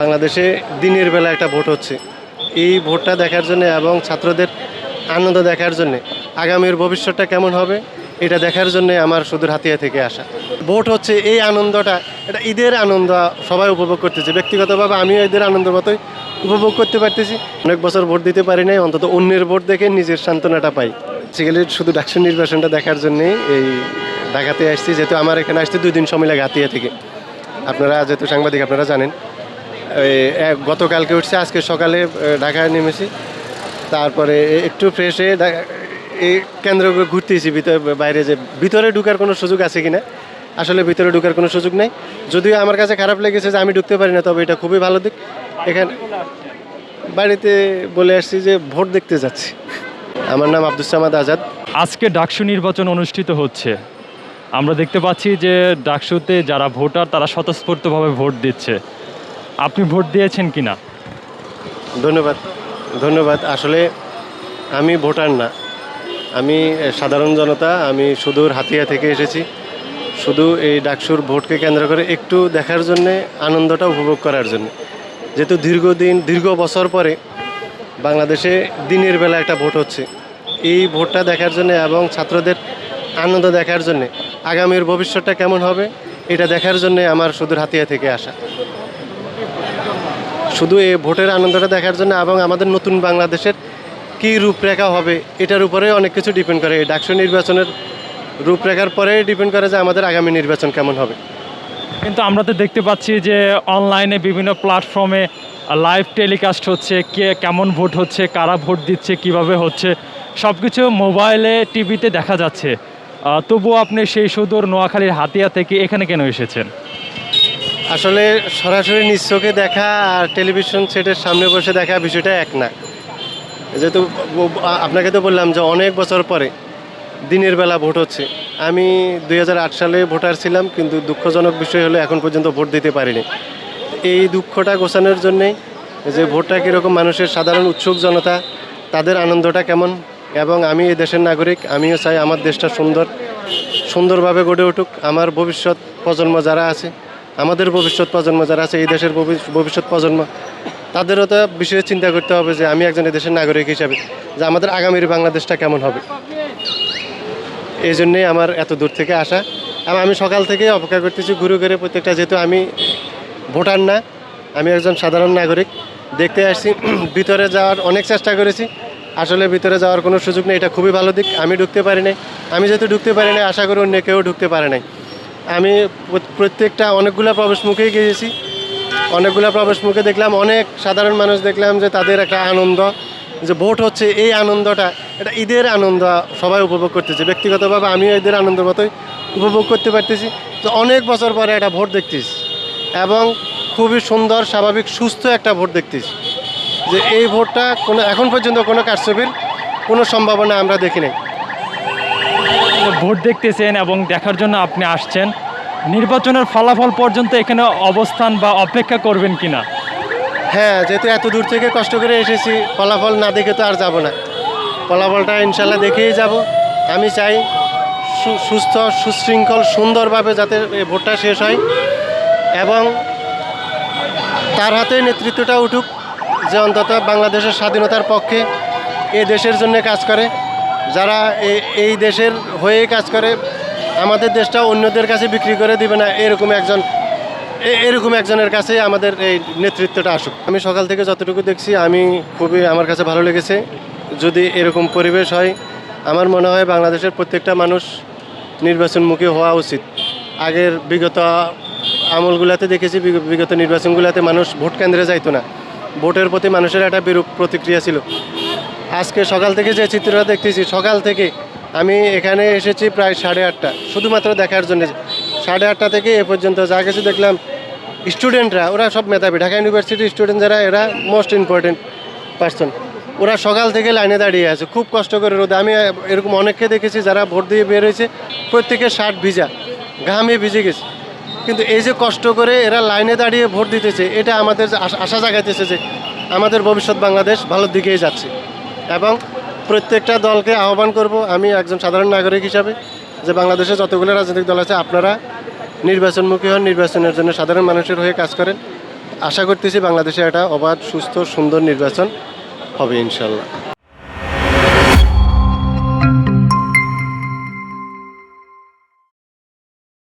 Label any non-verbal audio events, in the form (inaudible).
বাংলাদেশে দিনের বেলা একটা ভোট হচ্ছে। এই ভোটটা দেখার জন্য এবং ছাত্রদের আনন্দ দেখার জন্য আগামীর ভবিষ্যৎটা কেমন হবে, এটা দেখার জন্য আমার সুদূর হাতিয়া থেকে আসা। ভোট হচ্ছে এই আনন্দটা, এটা ঈদের আনন্দ সবাই উপভোগ করতেছে। ব্যক্তিগতভাবে আমিও ঈদের আনন্দ মতোই উপভোগ করতে পারতেছি। অনেক বছর ভোট দিতে পারি নাই, অন্তত অন্যের ভোট দেখে নিজের সান্ত্বনাটা পাই। সেগুলি শুধু ডাকসুর নির্বাচনটা দেখার জন্যেই এই ঢাকাতে আসছি, যেহেতু আমার এখানে আসতে দুই দিন সময় লাগে হাতিয়া থেকে। আপনারা, যেহেতু সাংবাদিক, আপনারা জানেন। গতকালকে উঠছে, আজকে সকালে ঢাকায় নেমেছি। তারপরে একটু ফ্রেশ হয়ে এই কেন্দ্র ঘুরতেছি, ভিতরে, বাইরে যে, ভিতরে ঢুকার কোনো সুযোগ আছে কিনা? আসলে ভিতরে ঢুকার কোনো সুযোগ নেই। যদিও আমার কাছে খারাপ লেগেছে যে, আমি ঢুকতে পারি না, তবে এটা খুবই ভালো দিক। এখানে, বাড়িতে বলে আসছি যে, ভোট দেখতে যাচ্ছি। আমার নাম আব্দুল সামাদ আজাদ। আজকে ডাকসু নির্বাচন অনুষ্ঠিত হচ্ছে। আমরা দেখতে পাচ্ছি যে, ডাকসুতে যারা ভোটার, তারা স্বতঃস্ফূর্তভাবে ভোট দিচ্ছে। আপনি ভোট দিয়েছেন কিনা? ধন্যবাদ। ধন্যবাদ। আসলে আমি ভোটার না। আমি সাধারণ জনতা, আমি সুদূর হাতিয়া থেকে এসেছি। শুধু এই ডাকসুর ভোটকে কেন্দ্র করে একটু দেখার জন্যে, আনন্দটা উপভোগ করার জন্য। যেহেতু দীর্ঘদিন, দীর্ঘ বছর পরে বাংলাদেশে দিনের বেলা একটা ভোট হচ্ছে। এই ভোটটা দেখার জন্য এবং ছাত্রদের আনন্দ দেখার জন্যে, আগামীর ভবিষ্যৎটা কেমন হবে, এটা দেখার জন্যে আমার সুদূর হাতিয়া থেকে আসা। শুধু এই ভোটের আনন্দটা দেখার জন্য এবং আমাদের নতুন বাংলাদেশের কী রূপরেখা হবে, এটার উপরে অনেক কিছু ডিপেন্ড করে। ডাকসু নির্বাচনের রূপরেখার পরে ডিপেন্ড করে যে আমাদের আগামী নির্বাচন কেমন হবে। কিন্তু আমরা তো দেখতে পাচ্ছি যে অনলাইনে বিভিন্ন প্ল্যাটফর্মে লাইভ টেলিকাস্ট হচ্ছে, কে কেমন ভোট হচ্ছে, কারা ভোট দিচ্ছে, কীভাবে হচ্ছে সব কিছু মোবাইলে টিভিতে দেখা যাচ্ছে। তবুও আপনি সেই সুদূর নোয়াখালীর হাতিয়া থেকে এখানে কেন এসেছেন? আসলে সরাসরি নিজ চোখে দেখা আর টেলিভিশন সেটের সামনে বসে দেখা বিষয়টা এক না। যেহেতু আপনাকে তো বললাম যে অনেক বছর পরে দিনের বেলা ভোট হচ্ছে। আমি দু হাজার আট সালে ভোটার ছিলাম, কিন্তু দুঃখজনক বিষয় হলো এখন পর্যন্ত ভোট দিতে পারিনি। এই দুঃখটা গোছানোর জন্যেই যে ভোটটা কীরকম মানুষের সাধারণ উৎসুক জনতা, তাদের আনন্দটা কেমন, এবং আমি এই দেশের নাগরিক, আমিও চাই আমার দেশটা সুন্দর, সুন্দরভাবে গড়ে উঠুক। আমার ভবিষ্যৎ প্রজন্ম যারা আছে আমাদের ভবিষ্যৎ প্রজন্ম যারা আছে, এই দেশের ভবিষ্যৎ প্রজন্ম, তাদেরও তো বিষয়ে চিন্তা করতে হবে যে আমি একজন দেশের নাগরিক হিসাবে, যে আমাদের আগামীর বাংলাদেশটা কেমন হবে। এই জন্যেই আমার এত দূর থেকে আসা। এবং আমি সকাল থেকে অপেক্ষা করতেছি ঘুরে ঘুরে প্রত্যেকটা, যেহেতু আমি ভোটার না, আমি একজন সাধারণ নাগরিক, দেখতে আসছি, (clears throat) ভিতরে যাওয়ার অনেক চেষ্টা করেছি। আসলে ভিতরে যাওয়ার কোনো সুযোগ নেই, এটা খুবই ভালো দিক, আমি ঢুকতে পারি নাই। আমি যেহেতু ঢুকতে পারি নাই, আশা করি অন্য কেউ ঢুকতে পারে নাই। আমি প্রত্যেকটা অনেকগুলো প্রবেশ মুখেই গিয়েছি। অনেকগুলো প্রবেশ মুখে দেখলাম, অনেক সাধারণ মানুষ দেখলাম যে তাদের একটা আনন্দ, যে ভোট হচ্ছে এই আনন্দটা, এটা ঈদের আনন্দ সবাই উপভোগ করতেছে। ব্যক্তিগতভাবে আমিও ঈদের আনন্দ মতোই উপভোগ করতে পারতেছি। তো অনেক বছর পরে একটা ভোট দেখতেছি এবং খুবই সুন্দর, স্বাভাবিক, সুস্থ একটা ভোট দেখতেছি। যে এই ভোটটা কোনো, এখন পর্যন্ত কোনো কারচুপির কোনো সম্ভাবনা আমরা দেখি নাই। ভোট দেখতেছেন এবং দেখার জন্য আপনি আসছেন। নির্বাচনের ফলাফল পর্যন্ত এখানে অবস্থান বা অপেক্ষা করবেন কিনা? হ্যাঁ যেহেতু এত দূর থেকে কষ্ট করে এসেছি, ফলাফল না দেখে তো আর যাব না। ফলাফলটা ইনশাল্লাহ দেখেই যাব। আমি চাই সুস্থ, সুশৃঙ্খল, সুন্দরভাবে যাতে ভোটটা শেষ হয় এবং তার হাতে নেতৃত্বটা উঠুক যে অন্তত বাংলাদেশের স্বাধীনতার পক্ষে এ দেশের জন্য কাজ করে। যারা এই দেশের হয়ে কাজ করে, আমাদের দেশটা অন্যদের কাছে বিক্রি করে দিবে না, এরকম একজন এরকম একজনের কাছে আমাদের এই নেতৃত্বটা আসুক। আমি সকাল থেকে যতটুকু দেখছি, আমি খুবই, আমার কাছে ভালো লেগেছে। যদি এরকম পরিবেশ হয়, আমার মনে হয় বাংলাদেশের প্রত্যেকটা মানুষ নির্বাচনমুখী হওয়া উচিত। আগের বিগত আমলগুলাতে দেখেছি বিগত নির্বাচনগুলোতে মানুষ ভোট কেন্দ্রে যাইতো না। ভোটের প্রতি মানুষের একটা বিরূপ প্রতিক্রিয়া ছিল। আজকে সকাল থেকে যে চিত্রটা দেখতেছি, সকাল থেকে আমি এখানে এসেছি প্রায় সাড়ে আটটা। শুধুমাত্র দেখার জন্য। সাড়ে আটটা থেকে এ পর্যন্ত যা কিছু দেখলাম স্টুডেন্টরা ওরা সব মেধাবী। ঢাকা ইউনিভার্সিটির স্টুডেন্ট যারা, এরা মোস্ট ইম্পর্টেন্ট পার্সন ওরা সকাল থেকে লাইনে দাঁড়িয়ে আছে। খুব কষ্ট করে রোদে। আমি এরকম অনেককে দেখেছি যারা ভোট দিয়ে বের হয়েছে। প্রত্যেকের শার্ট ভিজা ঘামে ভিজে গেছে। কিন্তু এই যে কষ্ট করে এরা লাইনে দাঁড়িয়ে ভোট দিতেছে, এটা আমাদের আশা জাগাইতেছে যে আমাদের ভবিষ্যৎ বাংলাদেশ ভালোর দিকেই যাচ্ছে। এবং প্রত্যেকটা দলকে আহ্বান করব আমি একজন সাধারণ নাগরিক হিসাবে যে বাংলাদেশে যতগুলো রাজনৈতিক দল আছে, আপনারা নির্বাচনমুখী হন, নির্বাচনের জন্য সাধারণ মানুষের হয়ে কাজ করেন। আশা করতেছি বাংলাদেশে একটা অবাধ, সুস্থ, সুন্দর নির্বাচন হবে ইনশাল্লাহ।